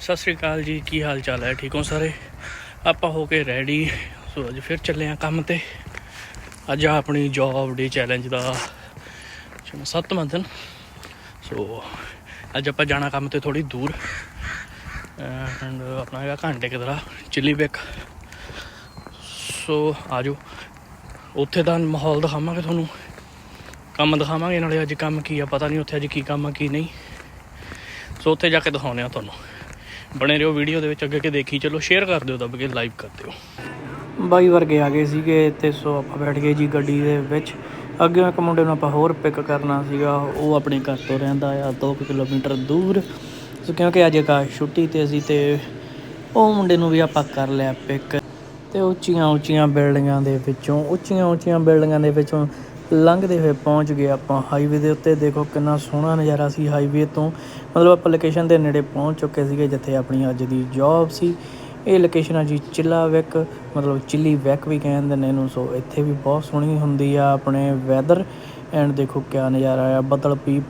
ਸਤਿ ਸ੍ਰੀ ਅਕਾਲ ਜੀ, ਕੀ ਹਾਲ ਚਾਲ ਹੈ? ਠੀਕ ਹੋ ਸਾਰੇ? ਆਪਾਂ ਹੋ ਕੇ ਰੈਡੀ ਸੋ ਅੱਜ ਫਿਰ ਚੱਲੇ ਆ ਕੰਮ ਤੇ। ਅੱਜ ਆ ਆਪਣੀ ਜੌਬ ਡੇ ਚੈਲੰਜ ਦਾ ਚਲੋ ਸੱਤਵਾਂ ਦਿਨ। ਸੋ ਅੱਜ ਆਪਾਂ ਜਾਣਾ ਕੰਮ ਤੇ ਥੋੜੀ ਦੂਰ। ਐਂਡ ਆਪਣਾ ਹੈਗਾ ਘੰਟੇ ਕਿਦਰਾ ਚਿੱਲੀ ਬੇਕ ਸੋ ਆਜੋ। ਉੱਥੇ ਦਾ ਮਾਹੌਲ ਦਿਖਾਵਾਂਗੇ ਤੁਹਾਨੂੰ। ਕੰਮ ਦਿਖਾਵਾਂਗੇ, ਨਾਲੇ ਅੱਜ ਕੰਮ ਕੀ ਆ, ਪਤਾ ਨਹੀਂ ਉੱਥੇ ਅੱਜ ਕੀ ਕੰਮ ਆ, ਕੀ ਨਹੀਂ। ਸੋ ਉੱਥੇ ਜਾ ਕੇ ਦਿਖਾਉਂਦੇ ਆ ਤੁਹਾਨੂੰ। ਬਣੇ ਰਹੋ ਵੀਡੀਓ ਦੇ ਵਿੱਚ, ਅੱਗੇ ਕੇ ਦੇਖੀ ਚਲੋ ਸ਼ੇਅਰ ਕਰ ਦਿਓ, ਦੱਬ ਕੇ ਲਾਈਕ ਕਰ ਦਿਓ। ਬਾਈ ਵਰਗੇ ਆ ਗਏ ਸੀਗੇ, ਤੇ ਸੋ ਆਪਾਂ ਬੈਠ ਗਏ ਜੀ ਗੱਡੀ ਦੇ ਵਿੱਚ। ਅੱਗੇ ਇੱਕ ਮੁੰਡੇ ਨੂੰ ਆਪਾਂ ਹੋਰ ਪਿਕ ਕਰਨਾ ਸੀਗਾ, ਉਹ ਆਪਣੇ ਘਰ ਤੋਂ ਰਹਿੰਦਾ ਆ 2 ਕਿਲੋਮੀਟਰ ਦੂਰ। ਸੋ ਕਿਉਂਕਿ ਅੱਜ ਆਕਾਸ਼ ਛੁੱਟੀ ਤੇ ਸੀ ਤੇ ਉਹ ਮੁੰਡੇ ਨੂੰ ਵੀ ਆਪਾਂ ਕਰ ਲਿਆ ਪਿਕ ਤੇ ਉੱਚੀਆਂ ਉੱਚੀਆਂ ਬਿਲਡਿੰਗਾਂ ਦੇ ਵਿੱਚੋਂ ਉੱਚੀਆਂ ਉੱਚੀਆਂ ਬਿਲਡਿੰਗਾਂ ਦੇ ਵਿੱਚੋਂ ਲੰਘਦੇ ਹੋਏ ਪਹੁੰਚ ਗਏ ਆਪਾਂ ਹਾਈਵੇ ਦੇ ਉੱਤੇ। ਦੇਖੋ ਕਿੰਨਾ ਸੋਹਣਾ ਨਜ਼ਾਰਾ ਸੀ ਹਾਈਵੇ ਤੋਂ। ਮਤਲਬ ਆਪਾਂ ਲੋਕੇਸ਼ਨ ਦੇ ਨੇੜੇ ਪਹੁੰਚ ਚੁੱਕੇ ਸੀਗੇ, ਜਿੱਥੇ ਆਪਣੀ ਅੱਜ ਦੀ ਜੌਬ ਸੀ। ਇਹ ਲੋਕੇਸ਼ਨ ਆ ਜੀ ਚਿੱਲਾ ਵੈਕ ਮਤਲਬ ਚਿੱਲੀ ਵੈਕ ਵੀ ਕਹਿੰਦੇ ਨੇ ਇਹਨੂੰ। ਸੋ ਇੱਥੇ ਵੀ ਬਹੁਤ ਸੋਹਣੀ ਹੁੰਦੀ ਆ ਆਪਣੇ ਵੈਦਰ ਐਂਡ ਦੇਖੋ ਕਿਆ ਨਜ਼ਾਰਾ ਆ, ਬੱਦਲ ਵੀ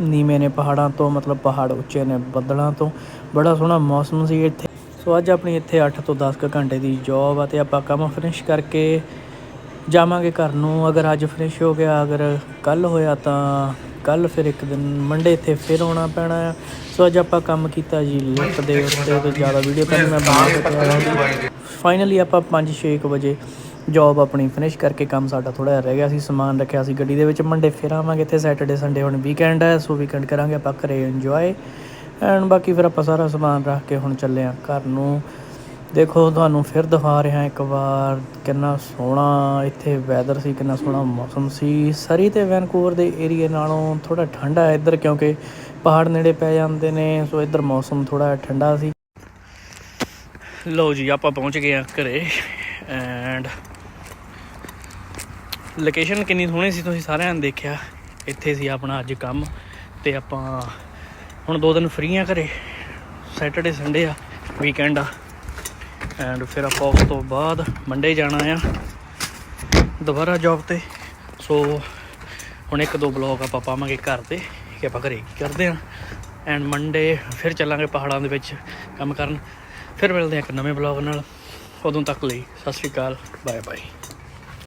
ਨੀਵੇਂ ਨੇ ਪਹਾੜਾਂ ਤੋਂ, ਮਤਲਬ ਪਹਾੜ ਉੱਚੇ ਨੇ ਬੱਦਲਾਂ ਤੋਂ। ਬੜਾ ਸੋਹਣਾ ਮੌਸਮ ਸੀ ਇੱਥੇ। ਸੋ ਅੱਜ ਆਪਣੀ ਇੱਥੇ 8 ਤੋਂ 10 ਕੁ ਘੰਟੇ ਦੀ ਜੌਬ ਆ ਤੇ ਆਪਾਂ ਕੰਮ ਫਿਨਿਸ਼ ਕਰਕੇ ਜਾਵਾਂਗੇ ਘਰ ਨੂੰ। ਅਗਰ ਅੱਜ ਫਿਨਿਸ਼ ਹੋ ਗਿਆ, ਅਗਰ ਕੱਲ ਹੋਇਆ ਤਾਂ ਕੱਲ ਫਿਰ ਇੱਕ ਦਿਨ ਮੰਡੇ ਇੱਥੇ ਫਿਰ ਆਉਣਾ ਪੈਣਾ ਆ। ਸੋ ਅੱਜ ਆਪਾਂ ਕੰਮ ਕੀਤਾ ਜੀ ਲਿਫਟ ਦੇ ਉੱਤੇ ਤੇ ਜ਼ਿਆਦਾ ਵੀਡੀਓ ਤਾਂ ਮੈਂ ਬਣਾ ਕੇ ਤਿਆਰ ਫਾਈਨਲੀ ਆਪਾਂ 5-6 ਵਜੇ ਜੌਬ ਆਪਣੀ ਫਿਨਿਸ਼ ਕਰਕੇ ਕੰਮ ਸਾਡਾ ਥੋੜਾ ਜਿਹਾ ਰਹਿ ਗਿਆ ਸੀ, ਸਮਾਨ ਰੱਖਿਆ ਸੀ ਗੱਡੀ ਦੇ ਵਿੱਚ। ਮੰਡੇ ਫਿਰ ਆਵਾਂਗੇ ਇੱਥੇ ਸੈਟਰਡੇ ਸੰਡੇ ਹੁਣ ਵੀਕਐਂਡ ਹੈ ਸੋ ਵੀਕਐਂਡ ਕਰਾਂਗੇ ਆਪਾਂ, ਘਰੇ ਇੰਜੋਏ ਐਂਡ ਬਾਕੀ ਫਿਰ ਆਪਾਂ ਸਾਰਾ ਸਮਾਨ ਰੱਖ ਕੇ ਹੁਣ ਚੱਲੇ ਆ ਘਰ ਨੂੰ। ਦੇਖੋ, ਤੁਹਾਨੂੰ ਫਿਰ ਦਿਖਾ ਰਿਹਾ ਇੱਕ ਵਾਰ ਕਿੰਨਾ ਸੋਹਣਾ ਇੱਥੇ ਵੈਦਰ ਸੀ, ਕਿੰਨਾ ਸੋਹਣਾ ਮੌਸਮ ਸੀ। ਸਰੀ ਤੇ ਵੈਨਕੂਵਰ ਦੇ ਏਰੀਏ ਨਾਲੋਂ ਥੋੜਾ ਠੰਡਾ ਹੈ ਇੱਧਰ, ਕਿਉਂਕਿ ਪਹਾੜ ਨੇੜੇ ਪੈ ਜਾਂਦੇ ਨੇ, ਸੋ ਇੱਧਰ ਮੌਸਮ ਥੋੜਾ ਠੰਡਾ ਸੀ। ਲਓ ਜੀ, ਆਪਾਂ ਪਹੁੰਚ ਗਏ ਆ ਘਰੇ ਐਂਡ ਲੋਕੇਸ਼ਨ ਕਿੰਨੀ ਸੋਹਣੀ ਸੀ, ਤੁਸੀਂ ਸਾਰਿਆਂ ਨੇ ਦੇਖਿਆ। ਇੱਥੇ ਸੀ ਆਪਣਾ ਅੱਜ ਕੰਮ, ਤੇ ਆਪਾਂ ਹੁਣ ਦੋ ਦਿਨ ਫ੍ਰੀ ਆ ਘਰੇ ਸੈਟਰਡੇ ਸੰਡੇ ਆ ਵੀਕਐਂਡ ਆ। ਐਂਡ ਫਿਰ ਆਪਾਂ ਉਸ ਤੋਂ ਬਾਅਦ ਮੰਡੇ ਜਾਣਾ ਆ ਦੁਬਾਰਾ ਜੌਬ ਤੇ। ਸੋ ਹੁਣ ਇੱਕ ਦੋ ਬਲੌਗ ਆਪਾਂ ਪਾਵਾਂਗੇ ਘਰ ਤੇ, ਕਿ ਆਪਾਂ ਘਰੇ ਕੀ ਕਰਦੇ ਆ। ਐਂਡ ਮੰਡੇ ਫਿਰ ਚੱਲਾਂਗੇ ਪਹਾੜਾਂ ਦੇ ਵਿੱਚ ਕੰਮ ਕਰਨ। ਫਿਰ ਮਿਲਦੇ ਆ ਇੱਕ ਨਵੇਂ ਬਲੌਗ ਨਾਲ। ਉਦੋਂ ਤੱਕ ਲਈ ਸਤਿ ਸ਼੍ਰੀ ਅਕਾਲ ਬਾਏ ਬਾਏ